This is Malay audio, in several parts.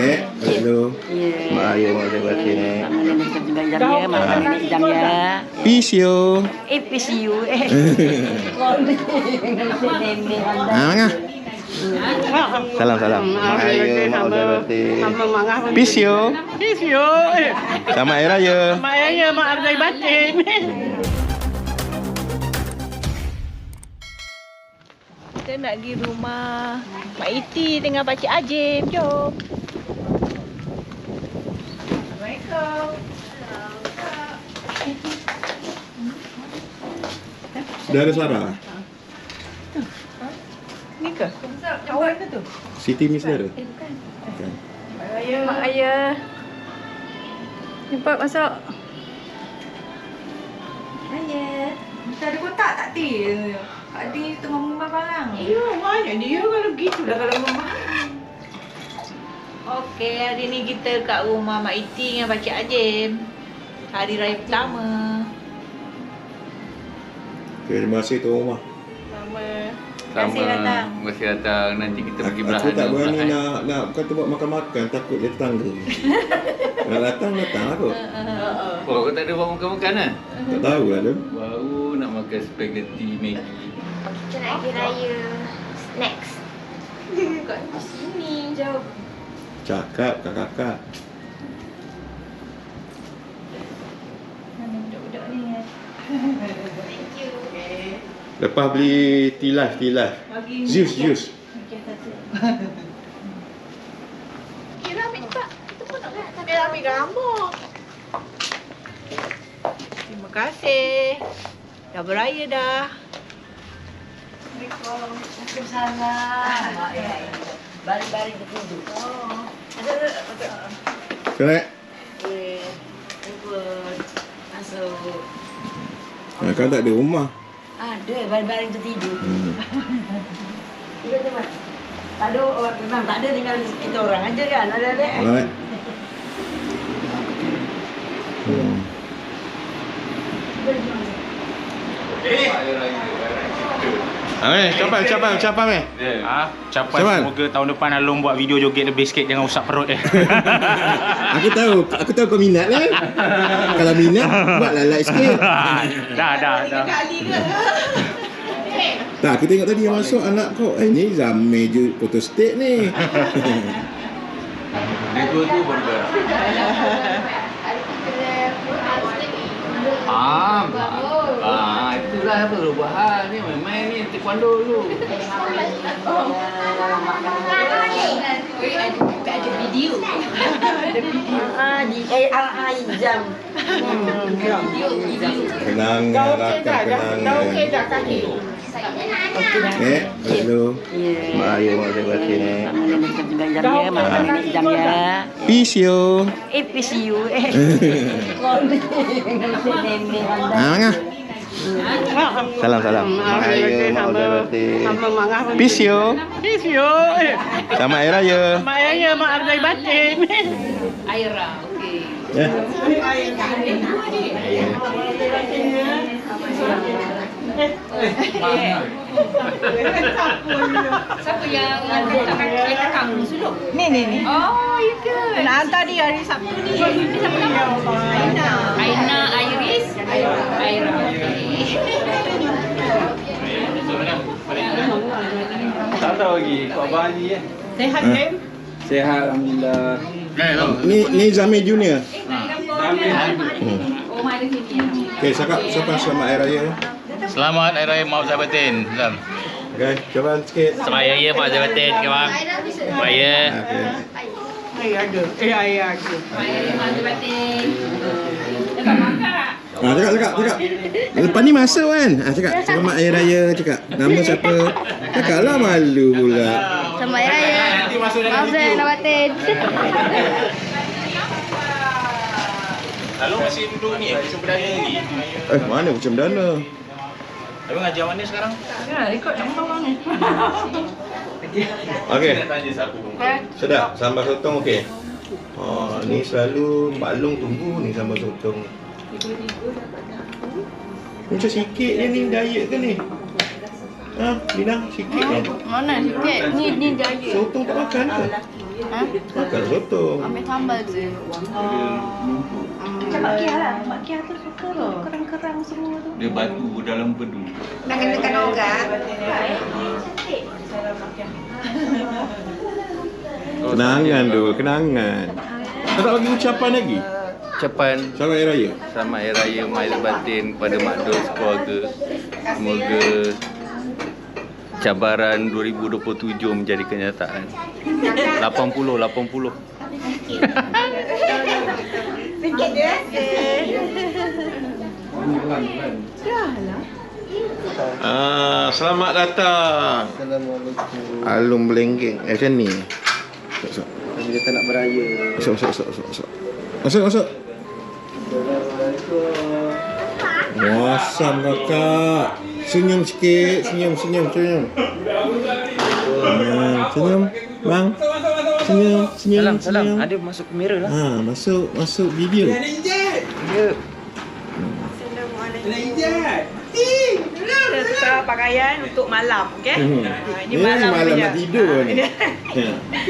Nek, hello. Ya. Mak ayah mak saya jam ya, mak nenek jam ya. Peace yo. Eh, PCU eh. Nenek anda. Ah, mana? Salam salam. Mak ayah mak saya batin. Peace yo. Peace yo. Eh, Selamat hari raya. mak ayah mak Arzai batin. Kita nak pergi rumah Mak Iti dengan Pakcik Ajim. Jom. Dah ada suara? Ni ke? Kawan ke tu? Siti Miss dah ada? Bukan. Mak ayah. Cepat masuk. Ayah, kita ada kotak tak ti? Adik tengah mumbai barang. Ya, banyak dia kalau gitu lah kalau rumah. Okey, hari ni kita kat rumah Mak Iti dengan Pakcik Ajim. Hari raya pertama. Terima kasih tuan rumah. Sama. Terima kasih datang. Terima kasih datang. Nanti kita pergi Aku, berahan. aku tak berani nak nak kata buat makan-makan takut dia tetangga. nak datang datang aku. Oh, kau tak ada buat makan-makan lah? Tak tahu lah tu. Baru nak makan spaghetti Maggi. Kita nak pergi raya snacks. Kat sini jauh. Cakap kakak-kakak. Mana budak-budak ni ya? Thank you. Lepas beli tilas tilas. Zeus Zeus. Kira ambil cepat. Kita pun nak sambil ambil gambar. Terima kasih. Dah beraya dah. Waalaikumsalam. Mak ya. Baring-baring tertidur. Oh. Correct? Eh, ikut. Masuk. Ha, kau tak ada rumah. Ada baring-baring tertidur. Hmm. Tiga teman. Tak ada orang memang tak ada tinggal kita orang aja kan. Ada ada. Alright. Hmm. Raya raya. Ah, eh, capai, capai, capai meh. Ah, capai semoga tahun depan Along buat video joget lebih sikit jangan usap perut dia. Aku tahu, aku tahu kau minat lah. Kalau minat, buatlah like sikit. dah, dah, dah. Tak, aku tengok tadi yang masuk anak kau. Eh, ni Zamir je photo state ni. Dia dua tu baru berak. Ah, ah, itulah apa perubahan ni. Ni taekwondo dulu. Ada video. Ah, di eh ah ah jam. Hmm, Kenangan, rakan kenangan. dah kaki. Eh, hello. Ya. Mak ayah mak saya eh. Macam juga jam ya, mak jam ya. Peace. Eh, PCU eh. Ah, mana? Salam salam. Mak ayah mak saya batin. Peace yo. Peace yo. Eh, Selamat hari raya. mak ayah mak Arzai batin. Aira, okey. Ya. Siapa yang hantar kereta kamu sulung? Ni ni ni. Oh, ya ke? Nak hantar dia hari Sabtu ni. Siapa nama? Aina. Aina. Tak tahu lagi. Kau abang Ali eh. Sehat Ha. kan? Sehat Alhamdulillah. Ni ni Zamir Junior. Hmm. Oh, mana sini? Okey, cakap siapa selamat hari raya. Selamat Hari Raya Maaf Zabatin. Salam. Okey, coba sikit. Selamat Hari Raya Maaf Zabatin. Kawan. Raya. Okey. Eh ada. Eh ada. Mana batin? Dekat Ah, cakap, cakap, cakap. Lepas ni masa kan? Ah, cakap, selamat hari raya, cakap. Nama siapa? Cakaplah malu pula. Selamat Hari Raya. Maaf saya nak batin. Lalu masih duduk ni, Perdana lagi. Eh, mana macam dana? Tapi ngajar mana sekarang? Ya, ikut nama ni. Okey, Nak tanya siapa pun. sedap. Sambal sotong okey. Oh, ni selalu Pak Long tunggu ni sambal sotong. Macam sikit je ni diet ke ni? Ha, Lina, sikit je. Mana sikit? Ni ni jaya. Sotong tak makan ke? Ha? Makan sotong. Ambil sambal je. Macam Mak Kia lah. Mak Kia tu suka tu. Kerang-kerang semua tu. Dia batu dalam bedu. Nak kenakan orang. Kenangan tu, kenangan. Tak bagi ucapan lagi? Ucapan Selamat Hari Raya. Selamat Hari Raya Mahir Batin kepada Mak Dul keluarga. Semoga cabaran 2027 menjadi kenyataan. 80 80. Sikit je. Ah, selamat datang. Assalamualaikum. Alung belenggeng. Eh, macam ni. Masuk, masuk. Kami kata nak beraya. Masuk, masuk, masuk, masuk. Masuk, masuk. Wasam kakak. Senyum sikit, senyum, senyum, senyum. Senyum, senyum. Bang. Senyum, senyum, Salam salam. senyum. Ada masuk kamera lah. Ha, masuk, masuk video. Ya. Kita tukar pakaian untuk malam, okey? Hmm. Ha, Ini malam, malam nak tidur ni. Ya.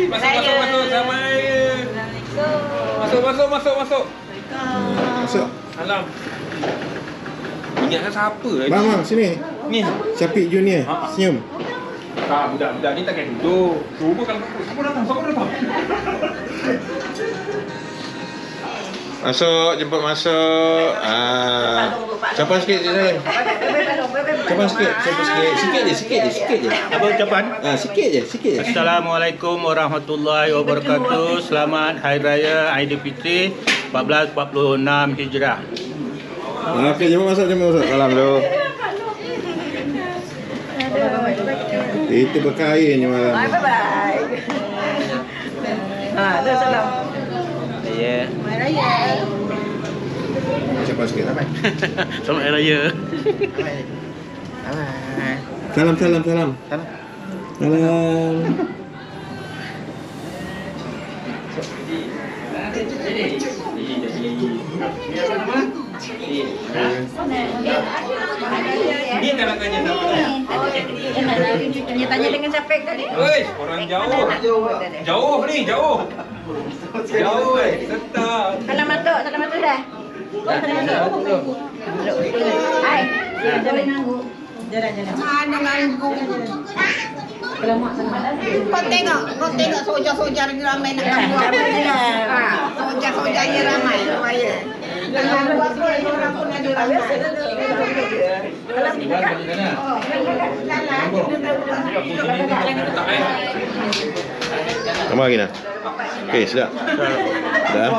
Masuk, masuk, masuk. Selamat Raya. Masuk, masuk, masuk, masuk. Masuk. Salam. Ingatkan siapa lagi? Bang, bang, sini. Ni. Syafiq Junior. Senyum. Tak, budak-budak ni takkan duduk. Cuba kalau siapa datang, siapa datang. Masuk, jemput masuk. Ah. Siapa sikit je saya. Siapa sikit, siapa sikit. Sikit je, sikit je, sikit je. Apa ucapan? Ah, sikit je, sikit je. Assalamualaikum warahmatullahi wabarakatuh. Selamat Hari Raya Aidilfitri 1446 Hijrah. Ah, Okey, jemput masuk, jemput masuk. Salam dulu. Itu berkain je malam. Bye bye bye. Ha, dah salam. Ya. Siapa sikit. Selamat Hari Raya. Salam, salam, salam. Salam. Ni tak nak tanya. Tanya-tanya dengan siapa tadi? Oi, orang jauh. Jauh ni, jauh. Jauh eh. Tetap. Salam matuk, salam matuk dah. Hai. Jangan ganggu. Jangan, jangan. Mana ganggu. Kau tengok, kau tengok soja-soja ni ramai nak ganggu Sabar apa. je lah. Soja-soja ni ramai buat orang pun ada. Tambah lagi nak? Okey, sedap. Dah.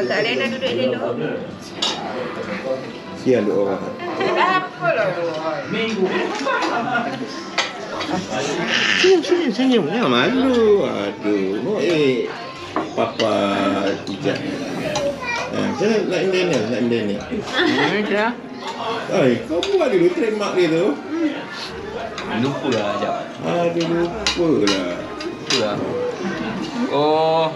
Tak ada nak duduk dulu. Sial duk orang. Senyum, senyum, senyum. Jangan malu. Aduh. Oh, eh. Papa tidak. Ha, saya nak Indian ni, nak Indian ni. Ay, kau buat dulu trademark dia tu. Lupa lah jap. Aduh, lupa lah. Lupa lah. Oh.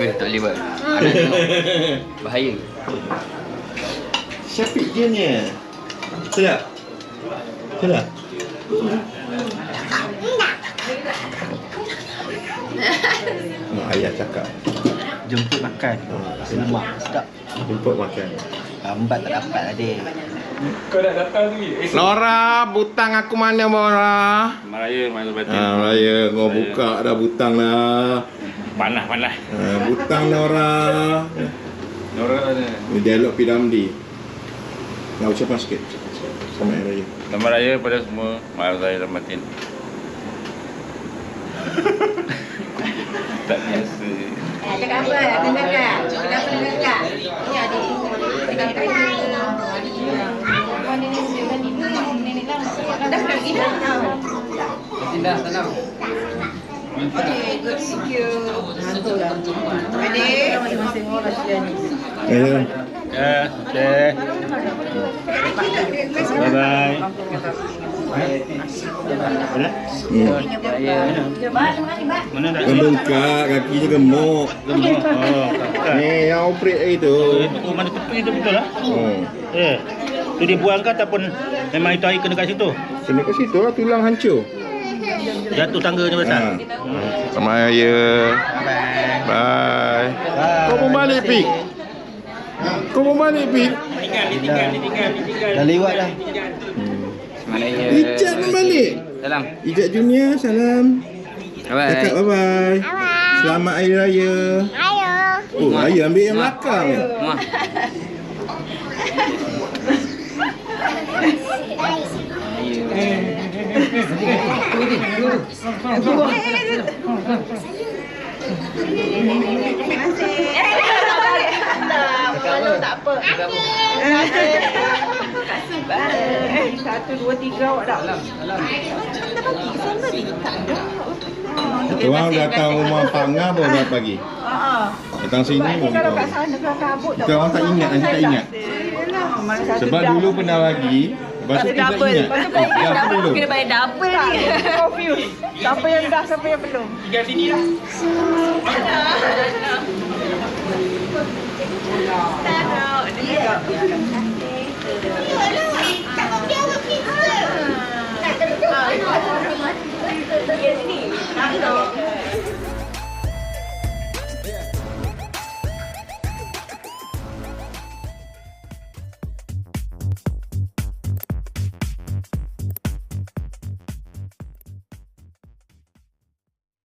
Eh, tak boleh buat. Anak tengok. Bahaya. Syafiq Junior. Sedap? Sedap? Mak ayah cakap. Jemput makan. Lemak. Sedap. Jemput makan. Lambat tak dapat adik. Kau dah datang lagi. Eh, Nora, butang aku mana Nora? Selamat Raya Mahir Batin. Ha, raya kau buka dah butang dah. Panas panas. Ha, butang Nora. Nora ada. Ni dialog Pidamdi. Nak ucapan sikit. Selamat Hari Raya. Selamat Raya pada semua. Mahir Raya Batin. Tak biasa. Eh, cakap apa? Dengar tak? Kenapa dengar tak? Ini adik. Pegang kayu. Dah pergi dah? Tindak tenang. Okay, good. Thank you. Dah. Adik. Orang rahsianya. Eh, Ya, okey. Bye bye. Hmm. Raya. Mana bengkak, kakinya gemuk. Oh, kakak. Ni yang operate hari tu. Oh, mana tepi tu betul lah? Hmm. Eh. Tu dia buang ke ataupun memang itu air kena kat situ? Kena kat situ lah tulang hancur. Jatuh tangganya besar. Ha. Selamat Raya. Bye. Kau pun balik, Pik. Kau pun balik, Pik. Dah lewat dah. Raya. Ijat pun balik. Salam. Ijat Junior, salam. Bye. Cakap bye-bye. Selamat Hari Raya. Ayo. Oh, Raya ambil yang belakang. Muah. Kalau tak apa. Satu, dua, tiga awak dah. Orang datang rumah Pangah baru dapat pagi. Datang sini pun Kalau tahu. kat sana kabut Kita orang tak ingat, nanti tak ingat. Sebab dulu pernah bagi, lepas tu kita ingat. Lepas tu Dah. Kena bayar double ni. Siapa yang dah, siapa yang belum. Tinggal sini lah. Dia cakap.